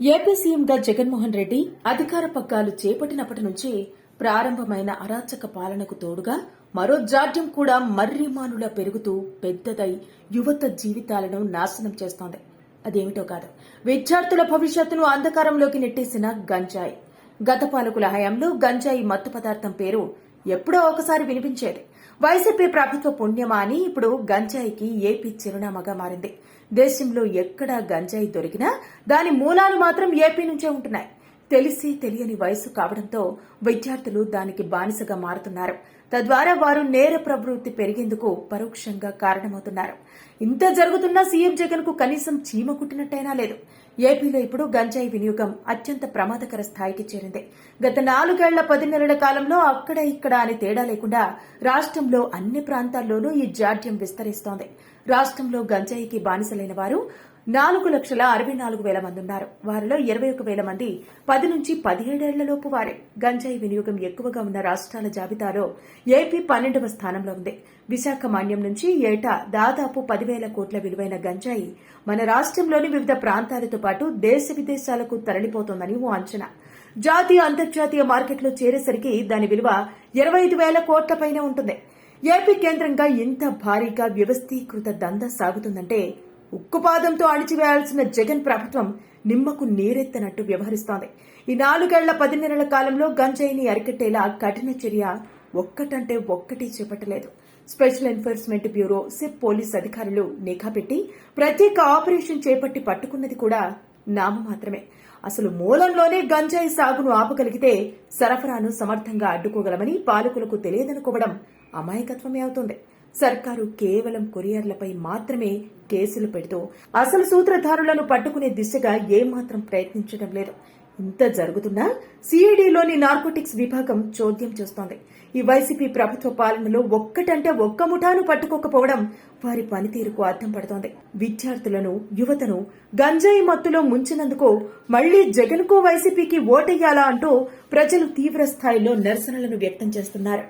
AP సీఎంగా జగన్మోహన్ రెడ్డి అధికార పగ్గాలు చేపట్టినప్పటి నుంచి ప్రారంభమైన అరాచక పాలనకు తోడుగా మరో జాడ్యం కూడా మర్రిమానులా పెరుగుతూ పెద్దదై యువత జీవితాలను నాశనం చేస్తోంది. అదేమిటో కాదు. విద్యార్థుల భవిష్యత్తును అంధకారంలోకి నెట్టేసిన గంజాయి. గత పాలకుల హయాంలో గంజాయి మత్తు పదార్థం పేరు ఎప్పుడో ఒకసారి వినిపించేది. వైసీపీ ప్రభుత్వ పుణ్యమా అని ఇప్పుడు గంజాయికి ఏపీ చిరునామాగా మారింది. దేశంలో ఎక్కడ గంజాయి దొరికినా దాని మూలాలు మాత్రం ఏపీ నుంచే ఉంటున్నాయి. తెలిసి తెలియని వయసు కావడంతో విద్యార్థులు దానికి బానిసగా మారుతున్నారు. తద్వారా వారు నేర ప్రవృత్తి పెరిగేందుకు పరోక్షంగా కారణమవుతున్నారు. ఇంత జరుగుతున్నా సీఎం జగన్కు కనీసం చీమ కుట్టినట్టయినా లేదు. ఏపీలో ఇప్పుడు గంజాయి వినియోగం అత్యంత ప్రమాదకర స్థాయికి చేరింది. గత నాలుగేళ్ళ పది నెలల కాలంలో అక్కడ ఇక్కడ అని తేడా లేకుండా రాష్ట్రంలో అన్ని ప్రాంతాల్లోనూ ఈ జాడ్యం విస్తరిస్తోంది. రాష్ట్రంలో గంజాయికి బానిసలైన వారు నాలుగు లక్షల అరవై నాలుగు వేల మంది ఉన్నారు. వారిలో ఇరవై ఒక వేల మంది పది నుంచి పదిహేడేళ్ళలోపు వారే. గంజాయి వినియోగం ఎక్కువగా ఉన్న రాష్ట్రాల జాబితాలో ఏపీ పన్నెండవ స్థానంలో ఉంది. విశాఖ మాన్యం నుంచి ఏటా దాదాపు పదివేల కోట్ల విలువైన గంజాయి మన రాష్ట్రంలోని వివిధ ప్రాంతాలతో పాటు దేశ విదేశాలకు తరలిపోతోందని ఓ అంచనా. జాతీయ అంతర్జాతీయ మార్కెట్లో చేరేసరికి దాని విలువ ఇరవై ఐదు వేల కోట్ల పైన ఉంటుంది. ఏపీ కేంద్రంగా ఇంత భారీగా వ్యవస్థీకృత దందా సాగుతుందంటే ఉక్కుపాదంతో అణిచివేయాల్సిన జగన్ ప్రభుత్వం నిమ్మకు నీరెత్తనట్టు వ్యవహరిస్తోంది. ఈ నాలుగేళ్ళ పది నెలల కాలంలో గంజాయిని అరికట్టేలా కఠిన చర్య ఒక్కటంటే ఒక్కటి చేపట్టలేదు. స్పెషల్ ఎన్ఫోర్స్మెంట్ బ్యూరో సిప్ పోలీస్ అధికారులు నిఘా పెట్టి ప్రత్యేక ఆపరేషన్ చేపట్టి పట్టుకున్నది కూడా నామ మాత్రమే. అసలు మూలంలోనే గంజాయి సాగును ఆపగలిగితే సరఫరాను సమర్థంగా అడ్డుకోగలమని పాలకులకు తెలియదనుకోవడం అమాయకత్వమే అవుతుంది. సర్కారు కేవలం కొరియర్లపై మాత్రమే కేసులు పెడుతూ అసలు సూత్రధారులను పట్టుకునే దిశగా ఏమాత్రం ప్రయత్నించడం లేదు. ఇంత జరుగుతున్నా సిఐడిలోని నార్కోటిక్స్ విభాగం చోద్యం చేస్తోంది. ఈ వైసీపీ ప్రభుత్వ పాలనలో ఒక్కటంటే ఒక్క ముఠాను పట్టుకోకపోవడం వారి పనితీరుకు అర్థం పడుతోంది. విద్యార్థులను యువతను గంజాయి మత్తులో ముంచినందుకు మళ్ళీ జగన్కో వైసీపీకి ఓటెయ్యాలా అంటూ ప్రజలు తీవ్ర స్థాయిలో నిరసనలను వ్యక్తం చేస్తున్నారు.